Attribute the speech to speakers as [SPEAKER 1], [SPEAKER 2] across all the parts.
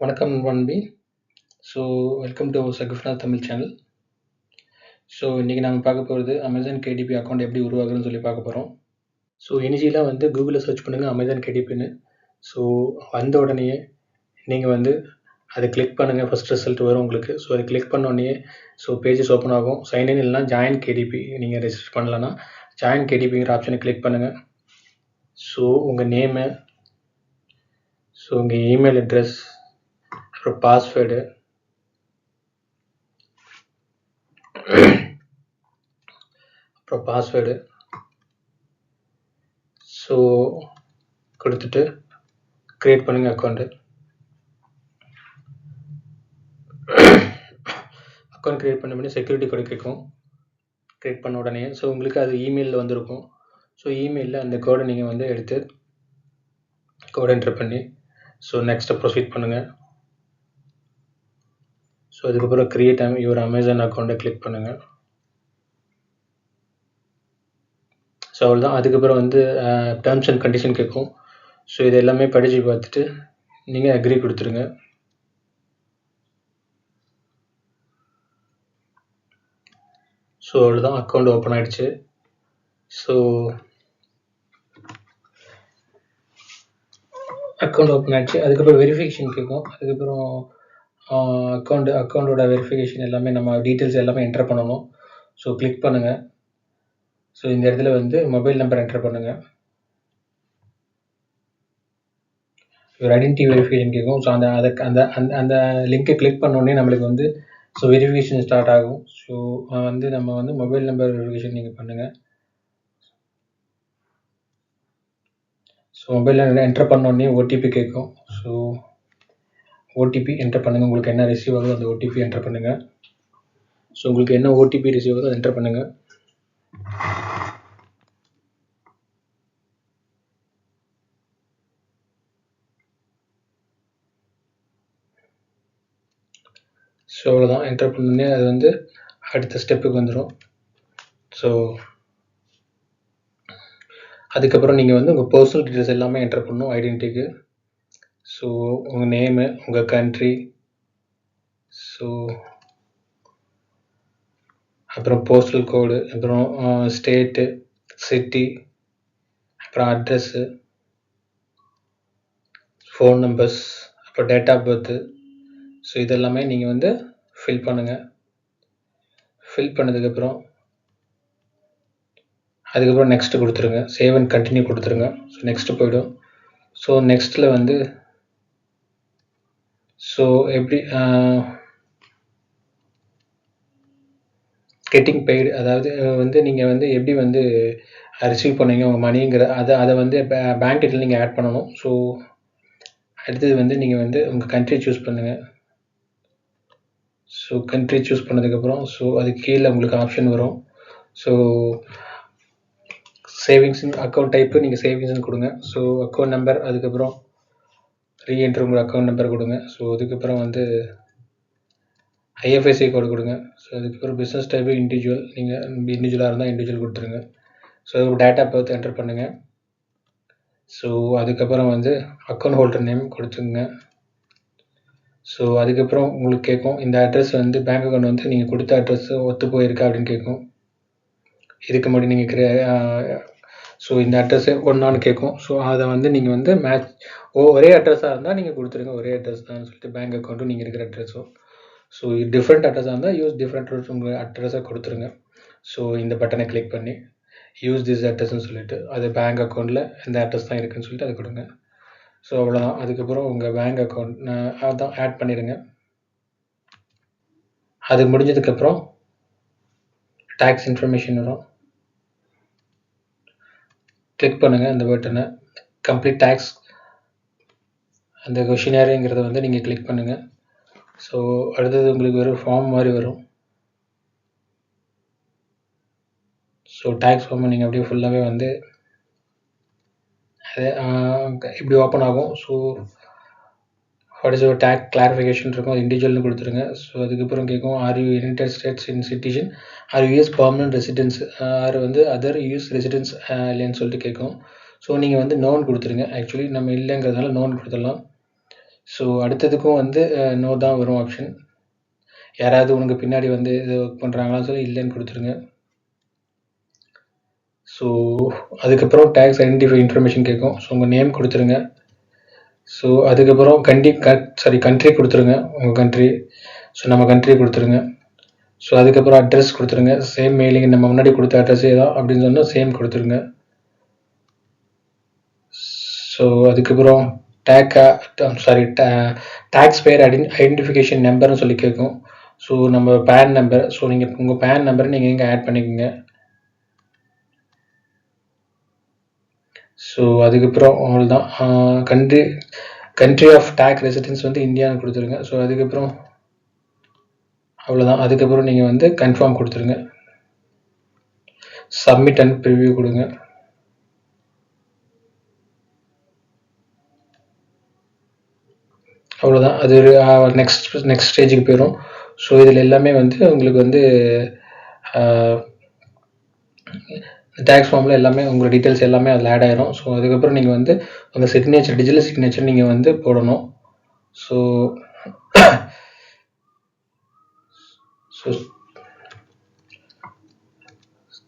[SPEAKER 1] வணக்கம் நண்பி so welcome to Sagufna Tamil channel so இன்றைக்கி நாங்கள் பார்க்க போகிறது அமேசான் கேடிபி அக்கௌண்ட் எப்படி உருவாகுதுன்னு சொல்லி பார்க்க போகிறோம் ஸோ இனிஷியலாக வந்து கூகுளில் சர்ச் பண்ணுங்கள் அமேசான் கேடிபின்னு ஸோ வந்த உடனே நீங்கள் வந்து அதை கிளிக் பண்ணுங்கள் ஃபஸ்ட் ரிசல்ட் வரும் உங்களுக்கு. ஸோ அதை கிளிக் பண்ணோடனே ஸோ பேஜஸ் ஓப்பன் ஆகும். சைன்இன் இல்லைனா ஜாயின் கேடிபி நீங்கள் ரெஜிஸ்டர் பண்ணலன்னா ஜாயின் கேடிபிங்கிற ஆப்ஷனை கிளிக் பண்ணுங்கள் ஸோ உங்கள் நேமு ஸோ உங்கள் இமெயில் அட்ரஸ் அப்புறம் பாஸ்வேர்டு அப்புறம் பாஸ்வேர்டு ஸோ கொடுத்துட்டு க்ரியேட் பண்ணுங்கள் அக்கௌண்ட்டு அக்கௌண்ட் க்ரியேட் பண்ண பண்ணி செக்யூரிட்டி கோடு கேட்கும். க்ரியேட் பண்ண உடனே ஸோ உங்களுக்கு அது இமெயிலில் வந்திருக்கும். ஸோ இமெயிலில் அந்த கோடை நீங்கள் வந்து எடுத்து கோட் என்ட்ரு பண்ணி ஸோ நெக்ஸ்ட்டு ப்ரொசீட் பண்ணுங்கள் ஸோ அதுக்கப்புறம் க்ரியேட் யுவர் அமேசான் அக்கௌண்ட்டை கிளிக் பண்ணுங்கள் ஸோ அவ்வளோதான் அதுக்கப்புறம் வந்து டேர்ம்ஸ் அண்ட் கண்டிஷன் கேட்கும் ஸோ இது எல்லாமே படித்து பார்த்துட்டு நீங்கள் அக்ரி கொடுத்துருங்க. ஸோ அவ்வளோதான் அக்கௌண்ட் ஓப்பன் ஆகிடுச்சு ஸோ அக்கௌண்ட் ஓப்பன் ஆகிடுச்சு அதுக்கப்புறம் வெரிஃபிகேஷன் கேட்கும் அதுக்கப்புறம் அக்கௌண்ட் அக்கௌண்ட்டோட வெரிஃபிகேஷன் எல்லாமே நம்ம டீட்டெயில்ஸ் எல்லாமே என்டர் பண்ணணும். ஸோ கிளிக் பண்ணுங்கள் ஸோ இந்த இடத்துல வந்து மொபைல் நம்பர் என்டர் பண்ணுங்கள் ஒரு ஐடென்டி வெரிஃபிகேஷன் கேட்கும். ஸோ அந்த அதுக்கு அந்த அந்த அந்த லிங்க்கை கிளிக் பண்ணோடனே நம்மளுக்கு வந்து ஸோ வெரிஃபிகேஷன் ஸ்டார்ட் ஆகும். ஸோ வந்து நம்ம வந்து மொபைல் நம்பர் வெரிஃபிகேஷன் நீங்கள் பண்ணுங்கள் ஸோ மொபைலில் என்டர் பண்ணோடனே ஓடிபி கேட்கும். ஸோ ஓடிபி என்டர் பண்ணுங்கள் உங்களுக்கு என்ன ரிசீவ் ஆகுதோ அந்த ஓடிபி என்டர் பண்ணுங்கள் ஸோ உங்களுக்கு என்ன ஓடிபி ரிசீவ் ஆகுதோ அதை என்டர் பண்ணுங்கள் ஸோ அவ்வளோதான் என்டர் பண்ணோடனே அது வந்து அடுத்த ஸ்டெப்புக்கு வந்துடும் ஸோ அதுக்கப்புறம் நீங்கள் வந்து உங்கள் பர்சனல் டீட்டெயில்ஸ் எல்லாமே என்டர் பண்ணணும் ஐடென்டிட்டிக்கு ஸோ உங்கள் நேமு உங்கள் கண்ட்ரி ஸோ அப்புறம் போஸ்டல் கோடு அப்புறம் ஸ்டேட்டு சிட்டி அப்புறம் அட்ரஸ்ஸு ஃபோன் நம்பர்ஸ் அப்புறம் டேட் ஆஃப் பர்த்து ஸோ இதெல்லாமே நீங்கள் வந்து ஃபில் பண்ணுங்கள் ஃபில் பண்ணதுக்கப்புறம் அதுக்கப்புறம் நெக்ஸ்ட்டு கொடுத்துருங்க. சேவ் அண்ட் கண்டினியூ கொடுத்துருங்க. ஸோ நெக்ஸ்ட்டு போயிடும். ஸோ நெக்ஸ்ட்டில் வந்து ஸோ எப்படி கெட்டிங் பெய்டு அதாவது வந்து நீங்கள் வந்து எப்படி வந்து ரிசீவ் பண்ணீங்க உங்கள் மணிங்கிற அதை அதை வந்து பேங்க் டீட்டெயில் நீங்கள் ஆட் பண்ணணும். ஸோ அடுத்தது வந்து நீங்கள் வந்து உங்கள் கண்ட்ரி சூஸ் பண்ணுங்கள் ஸோ கண்ட்ரி சூஸ் பண்ணதுக்கப்புறம் ஸோ அது கீழே உங்களுக்கு ஆப்ஷன் வரும். ஸோ சேவிங்ஸ் அக்கௌண்ட் டைப்பு நீங்கள் சேவிங்ஸ்னு கொடுங்க. ஸோ அக்கௌண்ட் நம்பர் அதுக்கப்புறம் ரீஎன்ட்ரு உங்கள் அக்கௌண்ட் நம்பர் கொடுங்க. ஸோ அதுக்கப்புறம் வந்து ஐஎஃப்எஸ்சி கோடு கொடுங்க. ஸோ அதுக்கப்புறம் பிஸ்னஸ் டைப்பு இண்டிவிஜுவல் நீங்கள் இண்டிவிஜுவலாக இருந்தால் இண்டிவிஜுவல் கொடுத்துருங்க. ஸோ டேட்டா பார்த்து என்டர் பண்ணுங்கள் ஸோ அதுக்கப்புறம் வந்து அக்கௌண்ட் ஹோல்டர் நேம் கொடுத்துங்க. ஸோ அதுக்கப்புறம் உங்களுக்கு கேட்கும் இந்த அட்ரஸ் வந்து பேங்க் அக்கௌண்ட் வந்து நீங்கள் கொடுத்த அட்ரஸ் ஒத்து போயிருக்கா அப்படின்னு கேட்கும் இதுக்கு முன்னாடி நீங்கள் கிரியே ஸோ இந்த அட்ரஸே ஒன்றான்னு கேட்கும் ஸோ அதை வந்து நீங்கள் வந்து மேட்ச் ஓ ஒரே அட்ரஸாக இருந்தால் நீங்கள் கொடுத்துருங்க. ஒரே அட்ரஸ் தான் சொல்லிட்டு பேங்க் அக்கௌண்ட்டும் நீங்கள் இருக்கிற அட்ரஸும் ஸோ டிஃப்ரெண்ட் அட்ரஸாக இருந்தால் யூஸ் டிஃப்ரெண்ட் அட்ரஸ் உங்கள் அட்ரஸை கொடுத்துருங்க. ஸோ இந்த பட்டனை கிளிக் பண்ணி யூஸ் திஸ் அட்ரஸ்ன்னு சொல்லிட்டு அது பேங்க் அக்கௌண்ட்டில் இந்த அட்ரஸ் தான் இருக்குதுன்னு சொல்லிட்டு அதை கொடுங்க. ஸோ அவ்வளோதான் அதுக்கப்புறம் உங்கள் பேங்க் அக்கௌண்ட் அதான் ஆட் பண்ணிடுங்க. அது முடிஞ்சதுக்கப்புறம் டேக்ஸ் இன்ஃபர்மேஷன் வரும். கிளிக் பண்ணுங்கள் அந்த பட்டனை கம்ப்ளீட் டேக்ஸ் அந்த கொஷினேரிங்கிறத வந்து நீங்கள் கிளிக் பண்ணுங்கள் ஸோ அடுத்தது உங்களுக்கு வெறும் ஃபார்ம் மாதிரி வரும். ஸோ டேக்ஸ் ஃபார்மை நீங்கள் அப்படியே ஃபுல்லாகவே வந்து அது இப்படி ஓப்பன் ஆகும். So what is your tax classification இருக்கும்? அது இண்டிவிஜுவல்னு கொடுத்துருங்க. ஸோ அதுக்கப்புறம் கேட்கும் are you United States in citizen or US permanent residence or வந்து அதர் யூஎஸ் ரெசிடென்ஸ் இல்லைன்னு சொல்லிட்டு கேட்கும். ஸோ நீங்கள் வந்து நோன் கொடுத்துருங்க. ஆக்சுவலி நம்ம இல்லைங்கிறதுனால நோன் கொடுத்துடலாம். ஸோ அடுத்ததுக்கும் வந்து uh, நோ தான் வரும் ஆப்ஷன் யாராவது உனக்கு பின்னாடி வந்து இது ஒர்க் பண்ணுறாங்களான்னு சொல்லி இல்லைன்னு கொடுத்துருங்க. ஸோ அதுக்கப்புறம் டேக்ஸ் ஐடென்டிஃபை இன்ஃபர்மேஷன் கேட்கும். ஸோ உங்கள் நேம் கொடுத்துருங்க. ஸோ அதுக்கப்புறம் கண்டி க சாரி கண்ட்ரி கொடுத்துருங்க உங்கள் கண்ட்ரி ஸோ நம்ம கண்ட்ரி கொடுத்துருங்க. ஸோ அதுக்கப்புறம் அட்ரஸ் கொடுத்துருங்க. சேம் மெயிலிங் நம்ம முன்னாடி கொடுத்த அட்ரஸே தான் அப்படின்னு சொன்னால் சேம் கொடுத்துருங்க. ஸோ அதுக்கப்புறம் டேக்கா சாரி டேக்ஸ் பேர் ஐடென் ஐடென்டிஃபிகேஷன் நம்பர்னு சொல்லி கேட்கும் ஸோ நம்ம பேன் நம்பர் ஸோ நீங்கள் உங்கள் பேன் நம்பரை நீங்கள் எங்கே ஆட் பண்ணிக்கோங்க. ஸோ அதுக்கப்புறம் அவ்வளோதான் country country of tax residence வந்து இந்தியான்னு கொடுத்துருங்க. ஸோ அதுக்கப்புறம் அவ்வளோதான் அதுக்கப்புறம் நீங்கள் வந்து கன்ஃபார்ம் கொடுத்துருங்க. சப்மிட் அண்ட் ப்ரிவ்யூ கொடுங்க. அவ்வளோதான் அது நெக்ஸ்ட் நெக்ஸ்ட் ஸ்டேஜுக்கு போயிடும் ஸோ இதில் எல்லாமே வந்து உங்களுக்கு வந்து டேக்ஸ் ஃபார்மில் எல்லாமே உங்களோட டீட்டெயில்ஸ் எல்லாமே அதில் ஆட் ஆயிரும். ஸோ அதுக்கப்புறம் நீங்கள் வந்து உங்கள் சிக்னேச்சர் டிஜிட்டல் சிக்னேச்சர் நீங்கள் வந்து போடணும். ஸோ ஸோ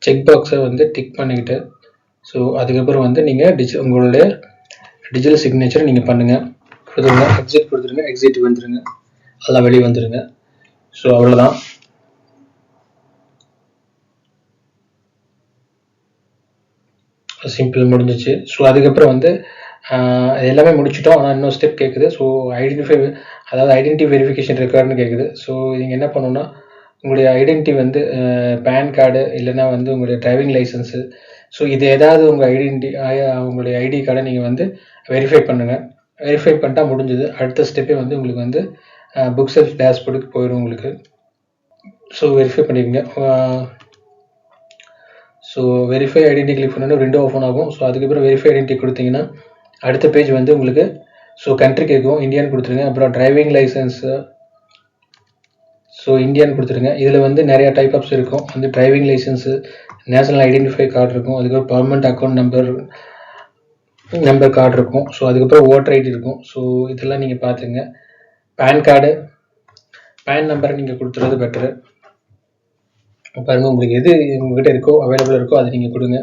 [SPEAKER 1] செக் பாக்ஸை வந்து டிக் பண்ணிக்கிட்டு ஸோ அதுக்கப்புறம் வந்து நீங்கள் டிஜி உங்களுடைய டிஜிட்டல் சிக்னேச்சர் நீங்கள் பண்ணுங்கள் கொடுத்துருங்க எக்ஸிட் கொடுத்துருங்க எக்ஸிட் வந்துருங்க. அதெல்லாம் வெளியே வந்துருங்க. ஸோ அவ்வளோதான் சிம்பிள் முடிஞ்சிச்சு. ஸோ அதுக்கப்புறம் வந்து எல்லாமே முடிச்சிட்டோம். ஆனால் இன்னும் ஸ்டெப் கேட்குது ஸோ ஐடென்டிஃபை அதாவது ஐடென்டி வெரிஃபிகேஷன் ரெக்கார்டுன்னு கேட்குது ஸோ நீங்கள் என்ன பண்ணணும்னா உங்களுடைய ஐடென்டி வந்து பேன் கார்டு இல்லைன்னா வந்து உங்களுடைய டிரைவிங் லைசன்ஸு ஸோ இது ஏதாவது உங்கள் ஐடென்டி உங்களுடைய ஐடி கார்டை நீங்கள் வந்து வெரிஃபை பண்ணுங்கள் வெரிஃபை பண்ணிட்டா முடிஞ்சது. அடுத்த ஸ்டெப்பே வந்து உங்களுக்கு வந்து புக் செல்ஃப் டேஷ்போர்டுக்கு போயிடும் உங்களுக்கு. ஸோ வெரிஃபை பண்ணிக்கோங்க ஸோ வெரிஃபை ஐடென்டி கிளிக் பண்ணோன்னா விண்டோ ஓப்பன் ஆகும். ஸோ அதுக்கப்புறம் வெரிஃபை ஐடென்டி கொடுத்தீங்கன்னா அடுத்த பேஜ் வந்து உங்களுக்கு ஸோ கண்ட்ரி கேட்கும். இந்தியான்னு கொடுத்துருங்க. அப்புறம் டிரைவிங் லைசன்ஸு ஸோ இந்தியான்னு கொடுத்துருங்க. இதில் வந்து நிறையா டைப் ஆஃப்ஸ் இருக்கும். வந்து driving licence national identify card இருக்கும். அதுக்கப்புறம் permanent account number number card இருக்கும். ஸோ அதுக்கப்புறம் ஓட்டர் ஐடி இருக்கும். ஸோ இதெல்லாம் நீங்கள் பார்த்துங்க. பேன் கார்டு பேன் நம்பரை நீங்கள் கொடுத்துறது பெட்டரு பாருங்கள் உங்களுக்கு எது உங்ககிட்ட இருக்கோ அவைலபிள் இருக்கோ அதை நீங்கள் கொடுங்க.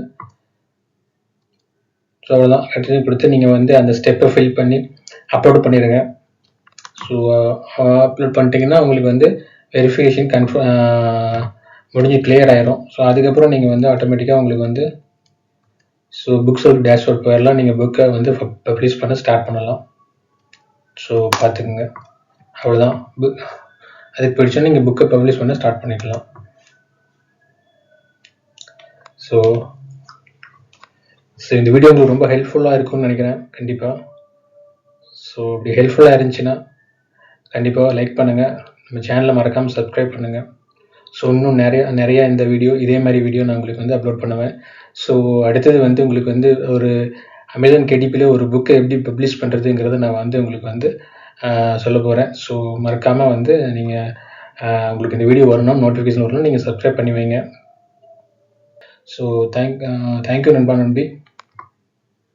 [SPEAKER 1] ஸோ அவ்வளோதான் கண்டினியூ கொடுத்து நீங்கள் வந்து அந்த ஸ்டெப்பை ஃபில் பண்ணி அப்லோட் பண்ணிடுங்க ஸோ அப்லோட் பண்ணிட்டீங்கன்னா உங்களுக்கு வந்து வெரிஃபிகேஷன் கன்ஃபார்ம் முடிஞ்சு கிளியர் ஆயிரும். ஸோ அதுக்கப்புறம் நீங்கள் வந்து ஆட்டோமேட்டிக்காக உங்களுக்கு வந்து ஸோ புக்ஸ் ஒரு டேஷ்போர்ட் போயிடலாம் நீங்கள் புக்கை வந்து பப்ளிஷ் பண்ண ஸ்டார்ட் பண்ணலாம். ஸோ பார்த்துக்குங்க அவ்வளோதான் புக் அதுக்கு பிடிச்சோன்னா நீங்கள் புக்கை பப்ளிஷ் பண்ண ஸ்டார்ட் பண்ணிக்கலாம். ஸோ ஸோ இந்த வீடியோ உங்களுக்கு ரொம்ப ஹெல்ப்ஃபுல்லாக இருக்கும்னு நினைக்கிறேன் கண்டிப்பாக ஸோ இப்படி ஹெல்ப்ஃபுல்லாக இருந்துச்சுன்னா கண்டிப்பாக லைக் பண்ணுங்கள் நம்ம சேனலை மறக்காமல் சப்ஸ்கிரைப் பண்ணுங்கள் ஸோ இன்னும் நிறைய நிறையா இந்த வீடியோ இதே மாதிரி வீடியோ நான் உங்களுக்கு வந்து அப்லோட் பண்ணுவேன். ஸோ அடுத்தது வந்து உங்களுக்கு வந்து ஒரு அமேசான் கேடிபியில் ஒரு புக்கை எப்படி பப்ளிஷ் பண்ணுறதுங்கிறத நான் வந்து உங்களுக்கு வந்து சொல்ல போகிறேன் ஸோ மறக்காமல் வந்து நீங்கள் உங்களுக்கு இந்த வீடியோ வரணும் நோட்டிஃபிகேஷன் வரணும் நீங்கள் சப்ஸ்கிரைப் பண்ணி வைங்க. ஸோ தேங்க் தேங்க்யூ நண்பா நம்பி